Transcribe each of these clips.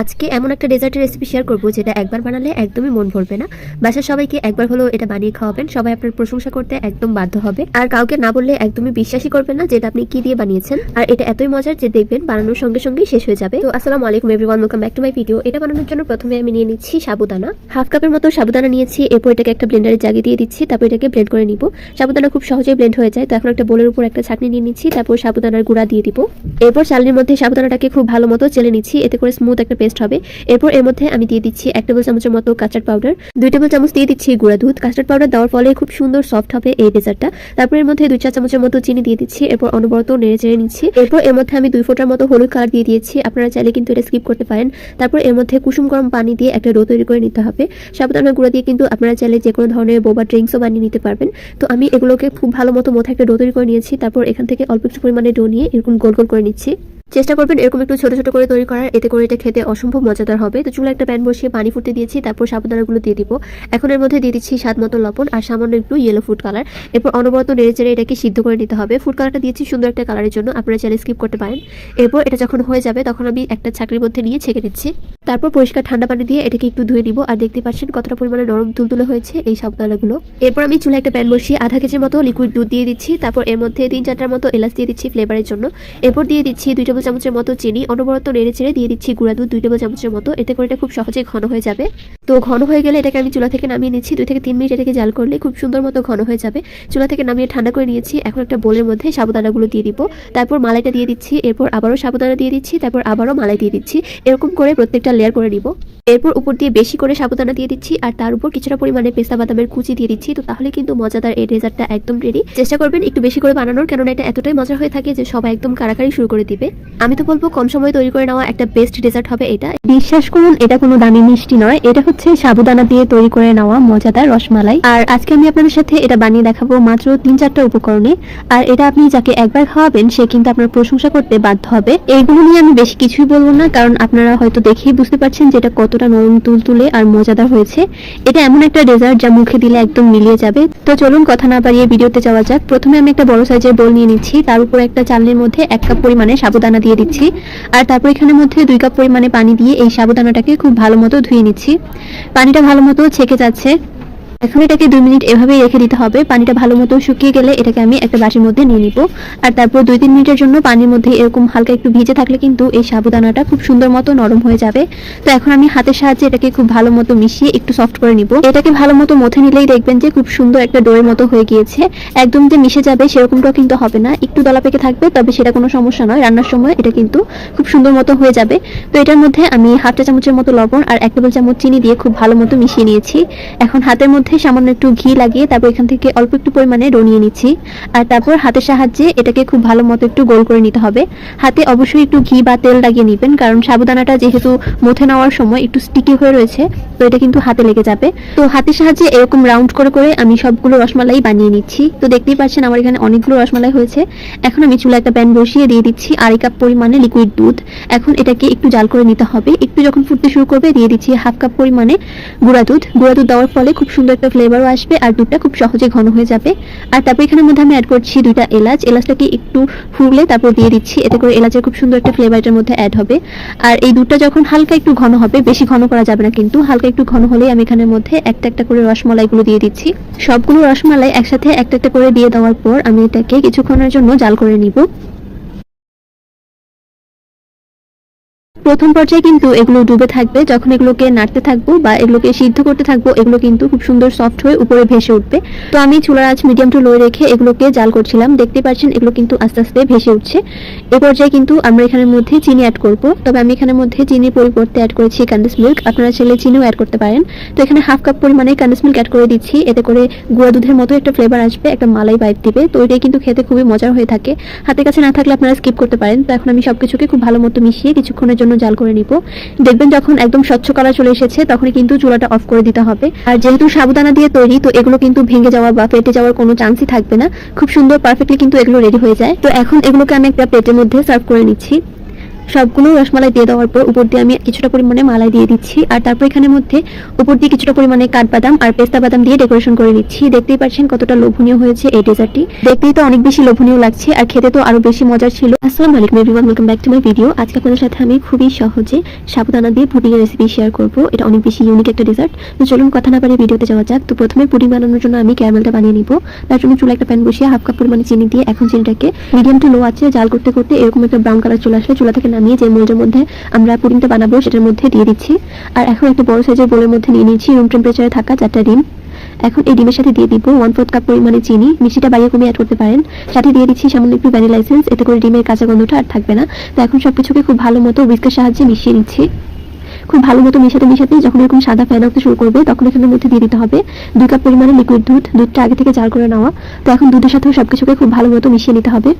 আজকে এমন একটা ডেজার্টের রেসিপি শেয়ার করব যেটা একবার বানালে একদমই মন ভরবে না। বাসার সবাইকে একবার হলেও এটা বানিয়ে খাওয়াবেন। সবাই আপনার প্রশংসা করতে একদম বাধ্য হবে। আর কাউকে না বললে একদমই বিশ্বাসই করবেন না যেটা আপনি কি দিয়ে বানিয়েছেন। আর এটা এতই মজার যে দেখবেন বানানোর সঙ্গে সঙ্গেই শেষ হয়ে যাবে। তো আসসালামু আলাইকুম everyone welcome back to my video এটা বানানোর জন্য প্রথমে আমি নিয়ে নিচ্ছি সাবুদানা। হাফ কাপের মতো সাবুদানা নিয়েছি, এরপর এটাকে একটা ব্লেন্ডারে জাগিয়ে দিয়ে দিচ্ছি, তারপর এটাকে ব্লেন্ড করে নিব। সাবুদানা খুব সহজেই ব্লেন্ড হয়ে যায়। তো এখন একটা বোলের উপর একটা ছাকনি নিয়ে নিচ্ছি, তারপর সাবুদানার গুঁড়া দিয়ে দিব। এরপর চালনির মধ্যে সাবুদানাটাকে খুব ভালো মতো চেলে নিচ্ছি, এতে করে স্মুথ একটা পেস্ট হবে। এরপর এর মধ্যে আমি দিয়ে দিচ্ছি এক টেবিল চামচের মতো কাস্টার্ড পাউডার দুই টেবিল চামচ দিয়ে দিচ্ছি গুঁড়া দুধ। কাস্টার্ড পাউডার দেওয়ার ফলে খুব সুন্দর সফট হবে এই ডেজার্টটা। তারপর এর মধ্যে দুই চা চামচের মতো চিনি দিয়ে দিচ্ছি, এরপর অনবরত নেড়ে চেড়ে নিচ্ছি। এরপর এর মধ্যে আমি দুই ফোঁটার মতো হলুদ কালার দিয়ে দিয়েছি, আপনারা চাইলে কিন্তু এটা স্কিপ করতে পারেন। তারপর এর মধ্যে কুসুম গরম পানি দিয়ে একটা ডো তৈরি করে নিতে হবে। সাবুদানা গুঁড়া দিয়ে কিন্তু আপনারা চাইলে যে কোনো ধরনের বোবা ড্রিঙ্কসও বানিয়ে নিতে পারবেন। তো আমি এগুলোকে খুব ভালো মতো মতো একটা ডো তৈরি করে নিয়েছি, তারপর এখান থেকে অল্প একটু পরিমাণে ডো নিয়ে এরকম গোল গোল করে নিচ্ছি। চেষ্টা করবেন এরকম একটু ছোট ছোট করে তৈরি করার। এতে করে এটা খেতে অসম্ভব মজাদার হবে। তো চুলা একটা প্যান বসিয়ে পানি ফুটতে দিয়েছি, তারপর সাবুদানাগুলো দিয়ে দিব। এখন এর মধ্যে দিয়ে দিচ্ছি স্বাদ মতো লবণ আর সামান্য একটু ইয়েলো ফুড কালার এরপর অনবরত নেড়ে চেড়ে এটাকে সিদ্ধ করে নিতে হবে। ফুড কালারটা দিয়েছি সুন্দর একটা কালারের জন্য। আপনারা চাইলে স্কিপ করতে পারেন। এরপর এটা যখন হয়ে যাবে, তখন আমি একটা ছাকরির মধ্যে নিয়ে ছেঁকে দিচ্ছি তারপর পরিষ্কার ঠান্ডা পানি দিয়ে এটাকে একটু ধুয়ে নিব। আর দেখতে পাচ্ছেন কতটা পরিমাণে নরম তুলতুলে হয়েছে এই সাবুদানাগুলো এরপর আমি চুলা একটা প্যান বসিয়ে আধা কেজির মতো লিকুইড দুধ দিয়ে দিচ্ছি। তারপর এর মধ্যে তিন চারটার মতো এলাচ দিয়ে দিচ্ছি ফ্লেভারের জন্য। এরপর দিয়ে দিচ্ছি দুই টেবিল চামচের মতো চিনি, অনবরত নেড়ে চেড়ে দিয়ে দিচ্ছি গুঁড়া দুধ, দুই টেবিল চামচের মতো। এতে করে এটা খুব সহজেই ঘন হয়ে যাবে। তো ঘন হয়ে গেলে এটাকে আমি চুলা থেকে নামিয়ে নিচ্ছি। দুই থেকে তিন মিনিট এটাকে জাল করলে খুব সুন্দর মতো ঘন হয়ে যাবে। চুলা থেকে নামিয়ে ঠান্ডা করে নিয়েছি। এখন একটা বোলের মধ্যে সাবুদানাগুলো দিয়ে দিব। তারপর মালাইটা দিয়ে দিচ্ছি। এরপর আবারও সাবুদানা দিয়ে দিচ্ছি। তারপর আবারও মালাই দিয়ে দিচ্ছি। এরকম করে প্রত্যেকটা লেয়ার করে নিব। এরপর উপর দিয়ে বেশি করে সাবুদানা দিয়ে দিচ্ছি। আর তার উপর কিছুটা পরিমাণে পেস্তা বাদামের কুচি দিয়ে দিচ্ছি। তো তাহলে কিন্তু মজাদার এই ডেজার্টটা একদম রেডি চেষ্টা করবেন একটু বেশি করে বানানোর। কেননা এটা এতটাই মজা হয়ে থাকে যে সবাই একদম কারাকারি শুরু করে দিবে। আমি তো বলব, কম সময়ে তৈরি করে নেওয়া একটা বেস্ট ডেজার্ট হবে এটা। বিশ্বাস করুন, এটা কোনো দামি মিষ্টি নয়। এটা হচ্ছে সাবুদানা দিয়ে তৈরি করে নেওয়া মজাদার রসমালাই। আর আজকে আমি আপনাদের সাথে এটা বানিয়ে দেখাবো মাত্র তিন চারটা উপকরণে। আর এটা আপনি যাকে একবার খাওয়াবেন, সে কিন্তু আপনার প্রশংসা করতে বাধ্য হবে। এইগুলো নিয়ে আমি বেশি কিছুই বলব না, কারণ আপনারা হয়তো দেখেই বুঝতে পারছেন যে এটা কতটা নরম, তুলতুলে আর মজাদার হয়েছে। এটা এমন একটা ডেজার্ট যা মুখে দিলে একদম মিলিয়ে যাবে। তো চলুন কথা না বাড়িয়ে ভিডিওতে যাওয়া যাক। প্রথমে আমি একটা বড় সাইজের বোল নিয়ে নিচ্ছি। তার উপর একটা চালনির মধ্যে এক কাপ পরিমাণে সাবুদানা দিয়ে দিচ্ছি। আর তারপর এখানে মধ্যে দুই কাপ পরিমাণে পানি দিয়ে এই সাবুদানাটাকে খুব ভালো মতো ধুয়ে নিচ্ছি। পানিটা ভালো মতো ছেঁকে যাচ্ছে। এখন এটাকে দুই মিনিট এভাবেই রেখে দিতে হবে। পানিটা ভালো মতো শুকিয়ে গেলে এটাকে আমি একটা বাটির মধ্যে নিয়ে নিব। আর তারপর দুই তিন মিনিটের জন্য পানির মধ্যে এরকম হালকা একটু ভিজে থাকলে কিন্তু এই সাবুদানাটা খুব সুন্দর মতো নরম হয়ে যাবে। তো এখন আমি হাতের সাহায্যে এটাকে খুব ভালো মতো মিশিয়ে একটু সফট করে নিব। এটাকে ভালো মতো মথে নিলেই দেখবেন যে খুব সুন্দর একটা ডোয়ের মতো হয়ে গিয়েছে। একদম যে মিশে যাবে সেরকমটাও কিন্তু হবে না। একটু দলা পেকে থাকবে, তবে সেটা কোনো সমস্যা নয়। রান্নার সময় এটা কিন্তু খুব সুন্দর মতো হয়ে যাবে। তো এটার মধ্যে আমি হাফ চা চামচের মতো লবণ আর এক টেবিল চামচ চিনি দিয়ে খুব ভালো মতো মিশিয়ে নিয়েছি। এখন হাতের মধ্যে সামান্য একটু ঘি লাগিয়ে তারপর এখান থেকে অল্প একটু পরিমাণে রনিয়ে নিচ্ছি। আর তারপর হাতের সাহায্যে এটাকে খুব ভালো মতো একটু গোল করে নিতে হবে। হাতে অবশ্যই একটু ঘি বা তেল লাগিয়ে নেবেন, কারণ সাবুদানাটা যেহেতু মথে নেওয়ার সময় একটু স্টিকি হয়ে রয়েছে, তো এটা কিন্তু হাতে লেগে যাবে। তো হাতের সাহায্যে এরকম রাউন্ড করে করে আমি সবগুলো রসমালাই বানিয়ে নিচ্ছি। তো দেখতেই পাচ্ছেন আমার এখানে অনেকগুলো রসমালাই হয়েছে। এখন আমি চুলা একটা প্যান বসিয়ে দিয়ে দিচ্ছি আড়াই কাপ পরিমাণে লিকুইড দুধ। এখন এটাকে একটু জাল করে নিতে হবে। একটু যখন ফুটতে শুরু করবে দিয়ে দিচ্ছি হাফ কাপ পরিমাণে গুঁড়া দুধ। গুঁড়া দুধ দেওয়ার ফলে খুব সুন্দর একটা ফ্লেভারও আসবে, আর দুধটা খুব সহজে ঘন হয়ে যাবে। আর তারপর এখানের মধ্যে আমি অ্যাড করছি দুইটা এলাচ। এলাচটাকে একটু ফুলে তারপর দিয়ে দিচ্ছি। এতে করে এলাচের খুব সুন্দর একটা ফ্লেভার এটার মধ্যে অ্যাড হবে। আর এই দুধটা যখন হালকা একটু ঘন হবে, বেশি ঘন করা যাবে না কিন্তু, হালকা একটু ঘন হলেই আমি এখানের মধ্যে একটা একটা করে রসমালাইগুলো দিয়ে দিচ্ছি। সবগুলো রসমালাই একসাথে একটা একটা করে দিয়ে দেওয়ার পর আমি এটাকে কিছুক্ষণের জন্য জাল করে নিব। প্রথম পর্যায়ে কিন্তু এগুলো ডুবে থাকবে, যখন এগুলোকে নাড়তে থাকব বা এগুলোকে সিদ্ধ করতে থাকব, এগুলো কিন্তু খুব সুন্দর সফট হয়ে উপরে ভেসে উঠবে। তো আমি চুলার আঁচ মিডিয়াম টু লো রেখে এগুলোকে জাল করছিলাম। দেখতে পাচ্ছেন, এগুলো কিন্তু আস্তে আস্তে ভেসে উঠছে। এ পর্যায়ে কিন্তু আমরা এখানের মধ্যে চিনি অ্যাড করব। তবে আমি এখানের মধ্যে চিনির পরিবর্তে অ্যাড করেছি কান্দিস মিল্ক আপনারা চাইলে চিনিও অ্যাড করতে পারেন। তো এখানে হাফ কাপ পরিমাণে কান্দিস মিল্ক অ্যাড করে দিচ্ছি। এতে করে গুঁড়া দুধের মতো একটা ফ্লেভার আসবে, একটা মালাই বাইপ দিবে। তো এটাই কিন্তু খেতে খুবই মজার হয়ে থাকে। হাতের কাছে না থাকলে আপনারা স্কিপ করতে পারেন। তো এখন আমি সবকিছুকে খুব ভালো মতো মিশিয়ে কিছুক্ষণের জন্য জাল করে নিব। দেখবেন যখন একদম স্বচ্ছ কালার চলে এসেছে তখন কিন্তু চুলাটা অফ করে দিতে হবে। আর যেহেতু সাবুদানা দিয়ে তৈরি, তো এগুলো কিন্তু ভেঙে যাওয়া বা ফেটে যাওয়ার কোনো চান্সই থাকবে না। খুব সুন্দর পারফেক্টলি কিন্তু এগুলো রেডি হয়ে যায়। তো এখন এগুলোকে আমি একটা প্লেটের মধ্যে সার্ভ করে নিচ্ছি। সবগুলো রসমালাই দিয়ে দেওয়ার পর উপর দিয়ে আমি কিছুটা পরিমাণে মালাই দিয়ে দিচ্ছি। আর তারপর এখানে মধ্যে উপর দিয়ে কিছুটা পরিমাণে কাঠবাদাম আর পেস্তা বাদাম দিয়ে ডেকোরেশন করে দিচ্ছি দেখতেই পাচ্ছেন কতটা লোভনীয় হয়েছে এই ডেজার্টটি দেখতেই তো অনেক বেশি লোভনীয় লাগছে আর খেতে তো আরও বেশি মজার ছিল। আসসালামু আলাইকুম everyone welcome back to my video আজকে আপনাদের সাথে আমি খুবই সহজে সাবুদানা দিয়ে পুডিং এর রেসিপি শেয়ার করব। এটা অনেক বেশি ইউনিক একটা ডেজার্ট তো চলুন কথা না পারে ভিডিওতে যাওয়া যাক। তো প্রথমে পুডিং বানানোর জন্য আমি ক্যারামেলটা বানিয়ে নিব। তার জন্য চুলা একটা প্যান বসিয়ে হাফ কাপ পরিমাণে চিনি দিয়ে এখন চিনিটাকে মিডিয়াম টু লো আছে জাল করতে করতে এরকম একটা ব্রাউন কালার চলে আসলে চুলা থেকে নামিয়ে যে মোল্ডের মধ্যে আমরা পুডিংটা বানাবো, সেটার মধ্যে দিয়ে দিচ্ছি। আর এখন একটা বড় সাইজের বোলের মধ্যে নিয়ে নিচ্ছি রুম টেম্পারেচারে থাকা চারটা ডিম। এখন এই ডিমের সাথে দিয়ে দিব ওয়ান ফোর্থ কাপ পরিমাণে চিনি। মিষ্টিটা বাইরে কমিয়ে অ্যাড করতে পারেন। সাথে দিয়ে দিচ্ছি সামান্য একটু ভ্যানিলা এসেন্স এতে করে ডিমের কাঁচা গন্ধটা আর থাকবে না। তো এখন সবকিছুকে খুব ভালো মতো উইস্কের সাহায্যে মিশিয়ে নিচ্ছি। খুব ভালো মতো মিশাতে মিশাতে যখন এরকম সাদা ফ্যান উঠতে শুরু করবে, তখন এখানের মধ্যে দিয়ে দিতে হবে দুই কাপ পরিমাণে লিকুইড দুধ। দুধটা আগে থেকে জাল করে নেওয়া। তো এখন দুধের সাথেও সবকিছুকে খুব ভালো মতো মিশিয়ে নিতে হবে।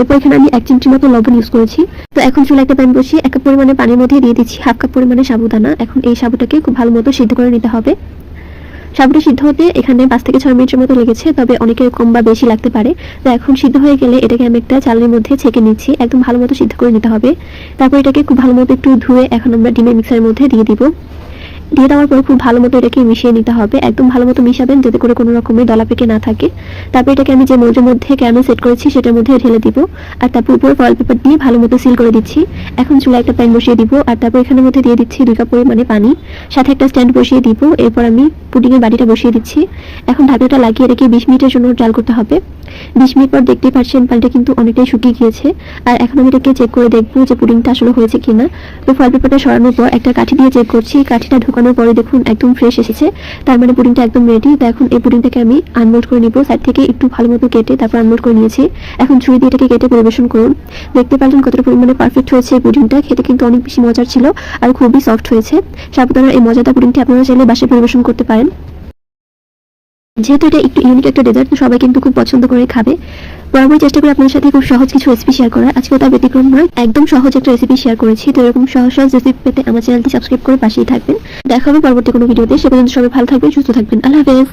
এরপর এখানে আমি এক চিমটি মতো লবণ ইউজ করেছি। তো এখন চুলা একটা প্যান বসিয়ে এক কাপ পরিমাণে পানির মধ্যে দিয়ে দিচ্ছি। হাফ কাপ পরিমাণে সাবুদানা। এখন এই সাবুটাকে খুব ভালো মতো সিদ্ধ করে নিতে হবে। সাবুটা সিদ্ধ হতে এখানে পাঁচ থেকে ছয় মিনিটের মতো লেগেছে, তবে অনেকের কম বা বেশি লাগতে পারে। তো এখন সিদ্ধ হয়ে গেলে এটাকে আমি একটা চালের মধ্যে ছেঁকে নিচ্ছি। একদম ভালো মতো সিদ্ধ করে নিতে হবে। তারপর এটাকে খুব ভালো মতো একটু ধুয়ে এখন আমরা ডিমের মিক্সারের মধ্যে দিয়ে দিব। দিয়ে দেওয়ার পর খুব ভালো মতো এটাকে মিশিয়ে নিতে হবে। একদম ভালো মতো মিশাবেন যাতে করে কোনো রকমের দলা পেকে না থাকে। তারপর এটাকে আমি যে মোল্ডের মধ্যে ক্যারামেল সেট করেছি সেটার মধ্যে ঢেলে দিব। আর তারপর উপরে ফয়েল পেপার দিয়ে ভালো মতো সিল করে দিচ্ছি। এখন চুলা একটা প্যান বসিয়ে দিব। আর তারপর এখানের মধ্যে দিয়ে দিচ্ছি দুই কাপ পরিমাণে পানি। সাথে একটা স্ট্যান্ড বসিয়ে দিব। এরপর আমি পুডিংয়ের বাটিটা বসিয়ে দিচ্ছি। এখন ঢাকনাটা লাগিয়ে রেখে বিশ মিনিটের জন্য জাল করতে হবে। বিশ মিনিট পর দেখতেই পাচ্ছেন পানিটা কিন্তু অনেকটাই শুকিয়ে গিয়েছে। আর এখন আমি এটাকে চেক করে দেখব যে পুডিংটা আসলে হয়েছে কিনা। তো ফয়েল পেপারটা সরানোর পর একটা কাঠি দিয়ে চেক করছি। কাঠিটা ঢোকানোর পরে দেখুন একদম ফ্রেশ এসেছে। তার মানে পুডিংটা একদম রেডি তো এখন এই পুডিংটাকে আমি আনমোল্ড করে নিব। সাইড থেকে একটু ভালো মতো কেটে তারপর আনমোল্ড করে নিয়েছি। এখন ছুরি দিয়ে এটাকে কেটে পরিবেশন করুন। দেখতে পারলেন কতটা পরিমাণে পারফেক্ট হয়েছে এই পুডিংটা। খেতে কিন্তু অনেক বেশি মজার ছিল আর খুবই সফট হয়েছে। সাবধানের এই মজাদার পুডিংটি আপনারা চাইলে বাসায় পরিবেশন করতে পারেন। যেহেতু এটা একটু ইউনিক একটা ডেজার্ট সবাই কিন্তু খুব পছন্দ করে খাবে। বরাবরই চেষ্টা করি আপনার সাথে খুব সহজ কিছু রেসিপি শেয়ার করার। আজকে তার ব্যতিক্রম নয়, একদম সহজ একটা রেসিপি শেয়ার করেছি। তো এরকম সহজ সহজ রেসিপি পেতে আমার চ্যানেলটি সাবস্ক্রাইব করে পাশেই থাকবেন। দেখা হবে পরবর্তী কোনো ভিডিওতে সে পর্যন্ত সবাই ভালো থাকবেন, সুস্থ থাকবেন। আল্লাহ হাফেজ।